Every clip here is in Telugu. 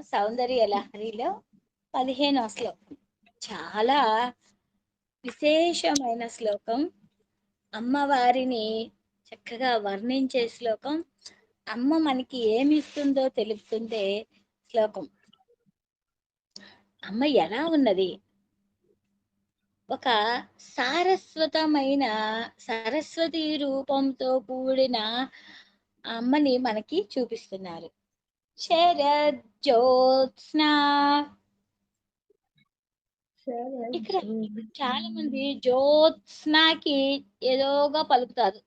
సౌందర్య లహరిలో పదిహేనో శ్లోకం. చాలా విశేషమైన శ్లోకం. అమ్మవారిని చక్కగా వర్ణించే శ్లోకం. అమ్మ మనకి ఏమి ఇస్తుందో తెలుపుతుందే శ్లోకం. అమ్మ ఎలా ఉన్నది? ఒక సారస్వతమైన సరస్వతి రూపంతో కూడిన అమ్మని మనకి చూపిస్తున్నారు. శరజ్యోత్స్న. ఇక్కడ చాలా మంది జ్యోత్స్నాకి ఏదోగా పలుకుతారు.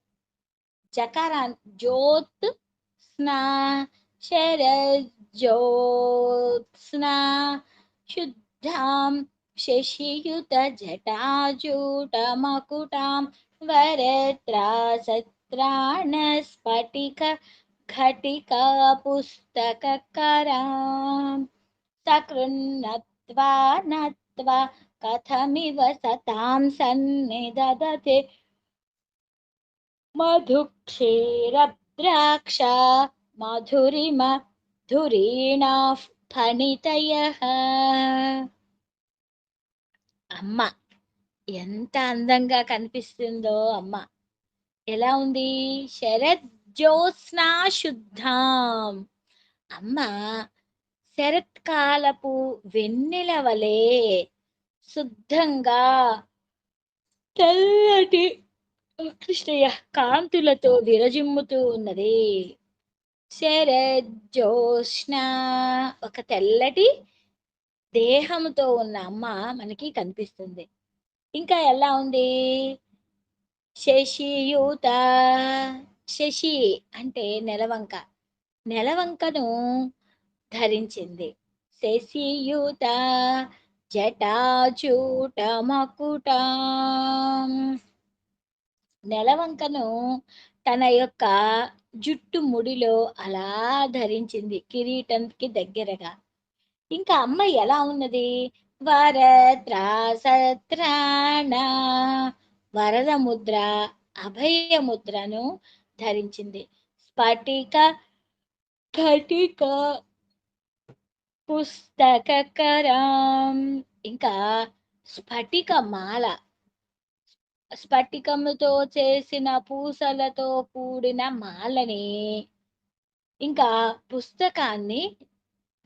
జకారా జ్యోత్ స్నా శరజ్యోత్స్నా. శుద్ధాం శశియుత జటాజూట మకుటాం వరత్రాసత్రాణ స్ఫటిక ఘటికా పుస్తకకరాం సకృన్నత్వా నత్వా కథమివ సతాం సన్నిదదతే మధుక్షీరద్రాక్ష మధురిమ ధురీణా ఫణితయ అమ్మ ఎంత అందంగా కనిపిస్తుందో అమ్మ. ఎలా ఉంది? జ్యోత్స్నా శుద్ధాం అమ్మ శరత్కాలపు వెన్నెల వలె శుద్ధంగా తెల్లటి కృష్ణయ్య కాంతులతో విరజిమ్ముతూ ఉన్నది. శరజ్యోష్ణ ఒక తెల్లటి దేహంతో ఉన్న అమ్మ మనకి కనిపిస్తుంది. ఇంకా ఎలా ఉంది? శశియూత శశి అంటే నెలవంక. నెలవంకను ధరించింది. శశియుత జటాచూట మకుట నెలవంకను తన యొక్క జుట్టు ముడిలో అలా ధరించింది కిరీటంకి దగ్గరగా. ఇంకా అమ్మ ఎలా ఉన్నది? వరత్రాసత్రాణ వరద ముద్ర అభయ ముద్రను ధరించింది. స్ఫటిక ఘటిక పుస్తకకరం. ఇంకా స్ఫటిక మాల. స్ఫటికముతో చేసిన పూసలతో కూడిన మాలని. ఇంకా పుస్తకాన్ని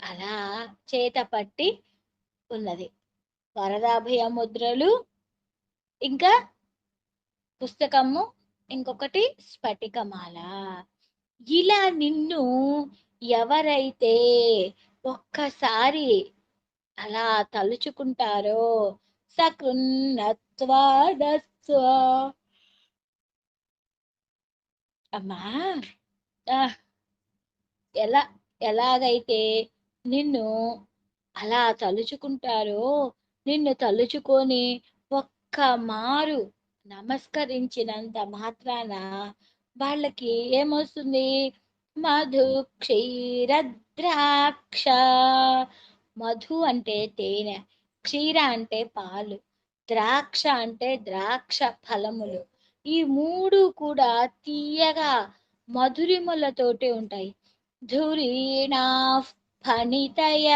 అలా చేత పట్టి ఉన్నది. వరదాభయ ముద్రలు. ఇంకా పుస్తకము ఇంకొకటి స్ఫటికమాల. ఇలా నిన్ను ఎవరైతే ఒక్కసారి అలా తలుచుకుంటారో సకృన్నత్వాదస్వ అమ్మా! ఎలా ఎలాగైతే నిన్ను అలా తలుచుకుంటారో నిన్ను తలుచుకొని ఒక్క మారు నమస్కరించినంత మాత్రాన వాళ్ళకి ఏమొస్తుంది? మధు క్షీరద్రాక్ష మధు అంటే తేనె క్షీర అంటే పాలు ద్రాక్ష అంటే ద్రాక్ష ఫలములు. ఈ మూడు కూడా తీయగా మధురిములతోటి ఉంటాయి. ధురీణా ఫణితయ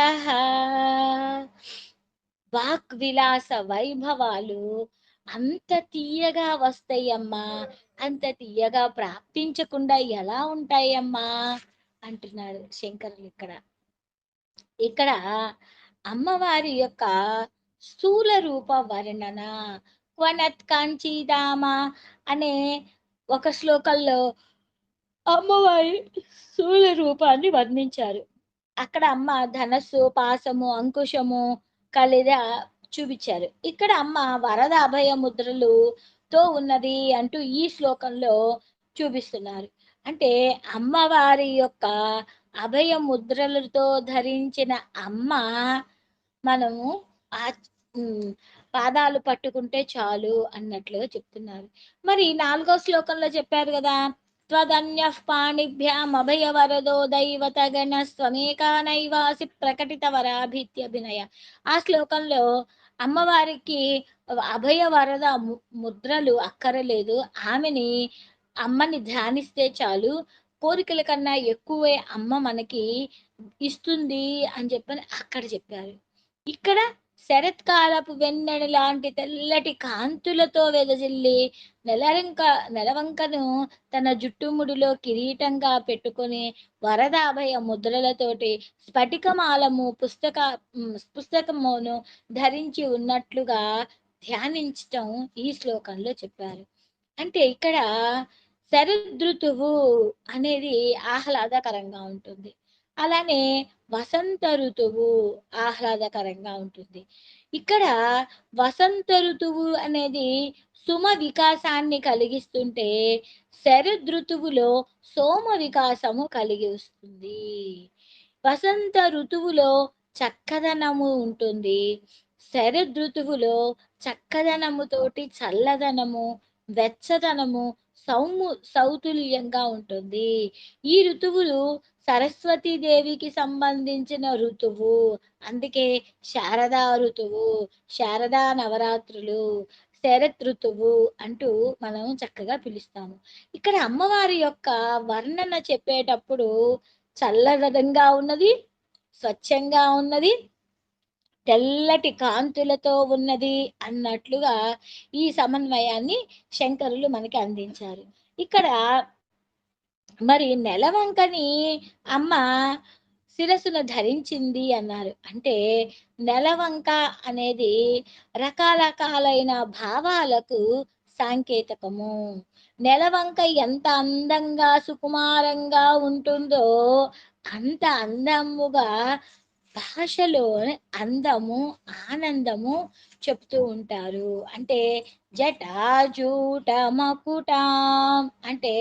వాక్ విలాస వైభవాలు అంత తీయగా వస్తాయమ్మా అంత తీయగా ప్రాప్తించకుండా ఎలా ఉంటాయమ్మా? అంటున్నారు శంకరులు ఇక్కడ. ఇక్కడ అమ్మవారి యొక్క స్థూల రూప వర్ణన. క్వనత్ కాంచీదామ అనే ఒక శ్లోకంలో అమ్మవారి స్థూల రూపాన్ని వర్ణించారు. అక్కడ అమ్మ ధనస్సు పాసము అంకుశము కలిద చూపించారు. ఇక్కడ అమ్మ వరద అభయ ముద్రలు తో ఉన్నది అంటూ ఈ శ్లోకంలో చూపిస్తున్నారు. అంటే అమ్మవారి యొక్క అభయ ముద్రలతో ధరించిన అమ్మ మనము పాదాలు పట్టుకుంటే చాలు అన్నట్లుగా చెప్తున్నారు. మరి నాలుగో శ్లోకంలో చెప్పారు కదా త్వదన్య పాణిభ్యాం అభయ వరదో దైవత గణ స్వమేకా నైవాసి ప్రకటిత వరాభిత్యభినయ ఆ శ్లోకంలో అమ్మవారికి అభయ వరద ము- ముద్రలు అక్కరలేదు. ఆమెని అమ్మని ధ్యానిస్తే చాలు. కోరికల కన్నా ఎక్కువే అమ్మ మనకి ఇస్తుంది అని చెప్పని అక్కడ చెప్పారు. ఇక్కడ శరత్కాలపు వెన్నెల లాంటి తెల్లటి కాంతులతో వెదజిల్లి నెలవంక నెలవంకను తన జుట్టుముడిలో కిరీటంగా పెట్టుకొని వరదాభయ ముద్రలతోటి స్ఫటికమాలము పుస్తక పుస్తకమును ధరించి ఉన్నట్లుగా ధ్యానించటం ఈ శ్లోకంలో చెప్పారు. అంటే ఇక్కడ శరదృతువు అనేది ఆహ్లాదకరంగా ఉంటుంది. అలానే వసంత ఋతువు ఆహ్లాదకరంగా ఉంటుంది. ఇక్కడ వసంత ఋతువు అనేది సుమ వికాసాన్ని కలిగిస్తుంటే శరదృతువులో సోమ వికాసము కలిగి వస్తుంది. వసంత ఋతువులో చక్కదనము ఉంటుంది. శరదృతువులో చక్కదనముతోటి చల్లదనము వెచ్చదనము సౌము సౌతుల్యంగా ఉంటుంది. ఈ ఋతువులు సరస్వతీదేవికి సంబంధించిన ఋతువు. అందుకే శారదా ఋతువు శారదా నవరాత్రులు శరత్ ఋతువు అంటూ మనం చక్కగా పిలుస్తాము. ఇక్కడ అమ్మవారి యొక్క వర్ణన చెప్పేటప్పుడు చల్లదనంగా ఉన్నది స్వచ్ఛంగా ఉన్నది తెల్లటి కాంతులతో ఉన్నది అన్నట్లుగా ఈ సమన్వయాన్ని శంకరులు మనకి అందించారు. ఇక్కడ మరి నెలవంకని అమ్మ శిరస్సును ధరించింది అన్నారు. అంటే నెలవంక అనేది రకరకాలైన భావాలకు సాంకేతకము. నెలవంక ఎంత అందంగా సుకుమారంగా ఉంటుందో అంత అందముగా భాషలో అందము ఆనందము చెప్తూ ఉంటారు. అంటే జటాజూట మకుట అంటే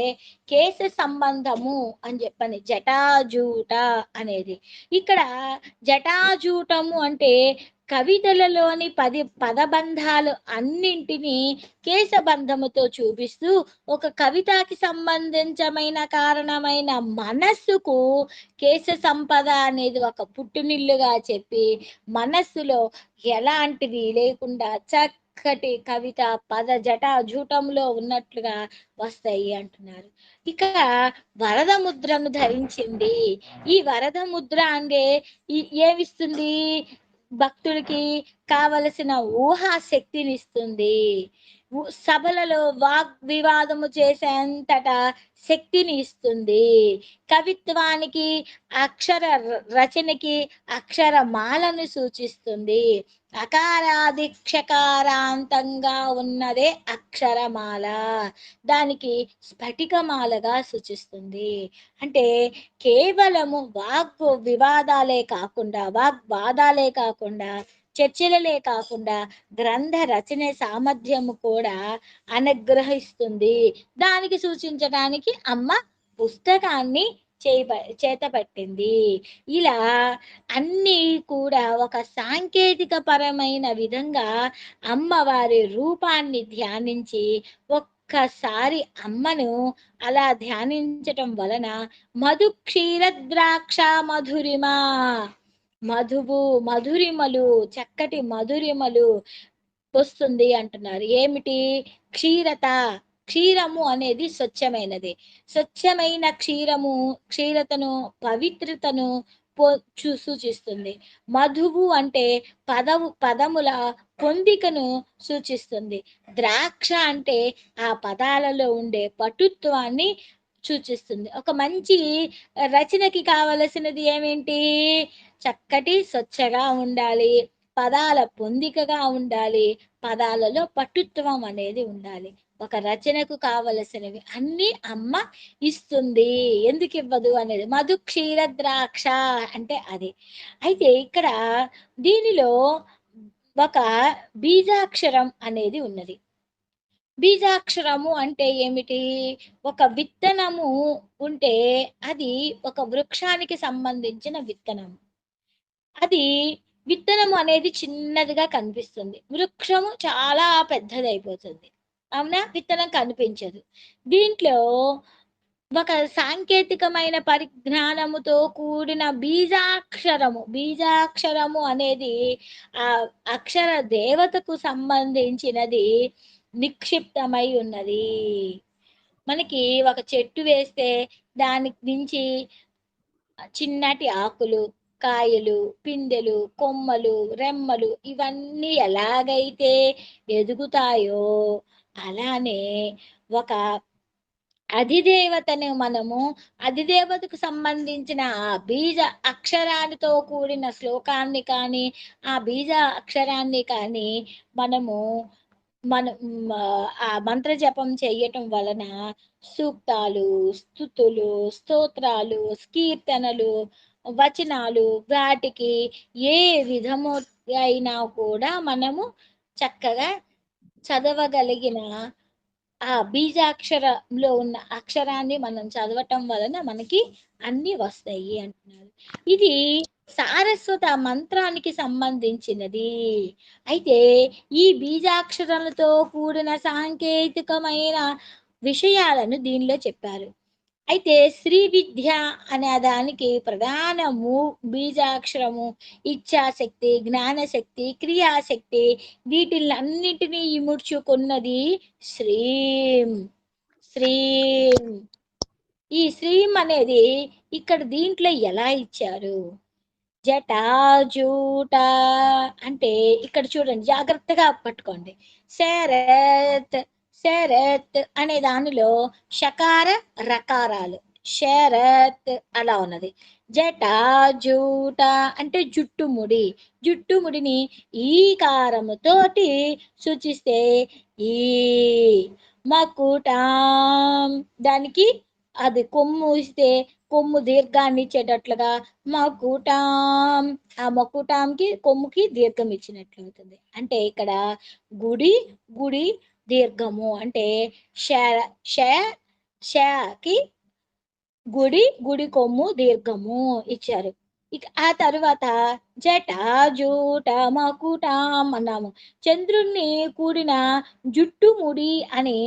కేశ సంబంధము అని చెప్పని జటాజూట అనేది. ఇక్కడ జటాజూటము అంటే కవితలలోని పది పదబంధాలు అన్నింటినీ కేశబంధముతో చూపిస్తూ ఒక కవితకి సంబంధించమైన కారణమైన మనస్సుకు కేశ సంపద అనేది ఒక పుట్టునిల్లుగా చెప్పి మనస్సులో ఎలాంటిది లేకుండా చక్కటి కవిత పద జట జూటంలో ఉన్నట్లుగా వస్తాయి అంటున్నారు. ఇక వరద ముద్రను ధరించింది. ఈ వరద ముద్ర అంటే ఏమిస్తుంది? భక్తుడికి కావలసిన ఊహా శక్తిని ఇస్తుంది. సభలలో వాగ్ వివాదము చేసేంతట శక్తిని ఇస్తుంది. కవిత్వానికి అక్షర ర- రచనకి అక్షర మాలను సూచిస్తుంది. అకారాధిక్షకారాంతంగా ఉన్నదే అక్షరమాల. దానికి స్ఫటికమాలగా సూచిస్తుంది. అంటే కేవలము వాగ్ వివాదాలే కాకుండా వాగ్వాదాలే కాకుండా చర్చలలే కాకుండా గ్రంథ రచన సామర్థ్యము కూడా అనుగ్రహిస్తుంది. దానికి సూచించడానికి అమ్మ పుస్తకాన్ని చేప చేతపట్టింది. ఇలా అన్నీ కూడా ఒక సాంకేతిక పరమైన విధంగా అమ్మవారి రూపాన్ని ధ్యానించి ఒక్కసారి అమ్మను అలా ధ్యానించటం వలన మధుక్షీర ద్రాక్ష మధురిమా మధువు మధురిమలు చక్కటి మధురిమలు వస్తుంది అంటున్నారు. ఏమిటి? క్షీరత. క్షీరము అనేది స్వచ్ఛమైనది. స్వచ్ఛమైన క్షీరము క్షీరతను పవిత్రతను పో సూచిస్తుంది. మధువు అంటే పదవు పదముల పొందికను సూచిస్తుంది. ద్రాక్ష అంటే ఆ పదాలలో ఉండే పటుత్వాన్ని సూచిస్తుంది. ఒక మంచి రచనకి కావలసినది ఏమేంటి? చక్కటి స్వచ్ఛగా ఉండాలి. పదాల పొందికగా ఉండాలి. పదాలలో పటుత్వం అనేది ఉండాలి. ఒక రచనకు కావలసినవి అన్ని అమ్మ ఇస్తుంది. ఎందుకు ఇవ్వదు అనేది. మధు క్షీర ద్రాక్ష అంటే అది. అయితే ఇక్కడ దీనిలో ఒక బీజాక్షరం అనేది ఉన్నది. బీజాక్షరము అంటే ఏమిటి? ఒక విత్తనము ఉంటే అది ఒక వృక్షానికి సంబంధించిన విత్తనము. అది విత్తనము అనేది చిన్నదిగా కనిపిస్తుంది. వృక్షము చాలా పెద్దది అయిపోతుంది అవునా? విత్తనం కనిపించదు. దీంట్లో ఒక సాంకేతికమైన పరిజ్ఞానముతో కూడిన బీజాక్షరము బీజాక్షరము అనేది ఆ అక్షర దేవతకు సంబంధించినది. నిక్షిప్తమై ఉన్నది. మనకి ఒక చెట్టు వేస్తే దాని నుంచి చిన్నటి ఆకులు కాయలు పిందెలు కొమ్మలు రెమ్మలు ఇవన్నీ ఎలాగైతే ఎదుగుతాయో అలానే ఒక అధిదేవతను మనము అధిదేవతకు సంబంధించిన ఆ బీజ అక్షరాలతో కూడిన శ్లోకాన్ని కానీ ఆ బీజ అక్షరాన్ని కానీ మనము మన ఆ మంత్ర జపం చేయటం వలన సూక్తాలు స్థుతులు స్తోత్రాలు కీర్తనలు వచనాలు వాటికి ఏ విధము అయినా కూడా మనము చక్కగా చదవగలిగిన ఆ బీజాక్షరంలో ఉన్న అక్షరాన్ని మనం చదవటం వలన మనకి అన్ని వస్తాయి అంటున్నారు. ఇది సారస్వత మంత్రానికి సంబంధించినది. అయితే ఈ బీజాక్షరాలతో కూడిన సాంకేతికమైన విషయాలను దీనిలో చెప్పారు. అయితే శ్రీ విద్య అనే దానికి ప్రధాన మూ బీజాక్షరము ఇచ్ఛాశక్తి జ్ఞానశక్తి క్రియాశక్తి వీటిలన్నిటినీ ఇముడ్చుకున్నది శ్రీం. శ్రీం. ఈ శ్రీం అనేది ఇక్కడ దీంట్లో ఎలా ఇచ్చారు? జటాజూట అంటే ఇక్కడ చూడండి జాగ్రత్తగా పట్టుకోండి. శరత్ శరత్ అనే దానిలో షకార రకారాలు. శరత్ అలా ఉన్నది. జటాజూట అంటే జుట్టుముడి జుట్టుముడిని ఈ కారముతోటి సూచిస్తే ఈ మకుటాం. దానికి అది కొమ్ము ఇస్తే కొమ్ము దీర్ఘాన్ని ఇచ్చేటట్లుగా మకుటాం. ఆ మకుటాంకి కొమ్ముకి దీర్ఘం ఇచ్చినట్లు అవుతుంది. అంటే ఇక్కడ గుడి గుడి దీర్ఘము. అంటే ష షకి గుడి గుడి కొమ్ము దీర్ఘము ఇచ్చారు. ఇక ఆ తరువాత జట జూట మకుటాం అన్నాము. చంద్రుణ్ణి కూడిన జుట్టుముడి అని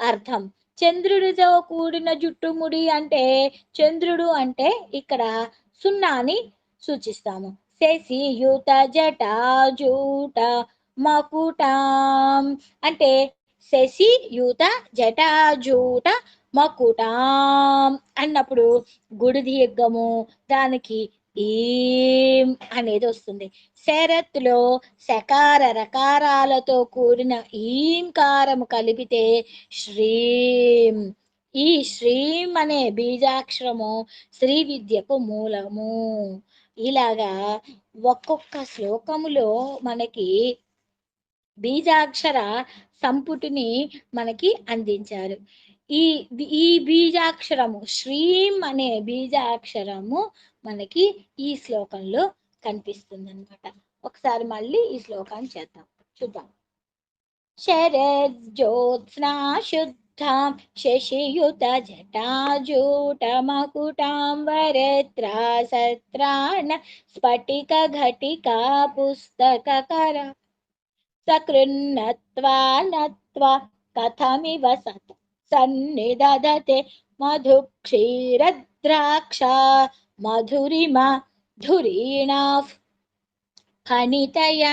అర్థం. చంద్రుడితో కూడిన జుట్టుముడి అంటే చంద్రుడు అంటే ఇక్కడ సున్నాని సూచిస్తాము. శశియుత జట జూట మకుటాం. అంటే శశియుత జటాజూట మకుటాం. అన్నప్పుడు గుడి దీర్ఘము దానికి ఈం అనేది వస్తుంది. శరత్లో సకార రకారాలతో కూడిన ఈంకారము కలిపితే శ్రీం ఈ శ్రీం అనే బీజాక్షరము శ్రీ విద్యకు మూలము. ఇలాగా ఒక్కొక్క శ్లోకములో మనకి బీజాక్షర సంపుటిని మనకి అందించారు. ఈ ఈ బీజాక్షరము శ్రీం అనే బీజాక్షరము మనకి ఈ శ్లోకంలో కనిపిస్తుంది అనమాట ఒకసారి మళ్ళీ ఈ శ్లోకాన్ని చేద్దాం. చూద్దాం. శరజ్యోత్స్నా శుద్ధాం శశియుత జటాజూట మకుటాం వరత్రా సత్రాణ స్ఫటిక ఘటికా పుస్తక కర సకృన్నత్వా నత్వా కథమివ సత్ సన్నిదధతే మధు క్షీరద్రాక్ష మధురిమ ధురీణా ఫణితయ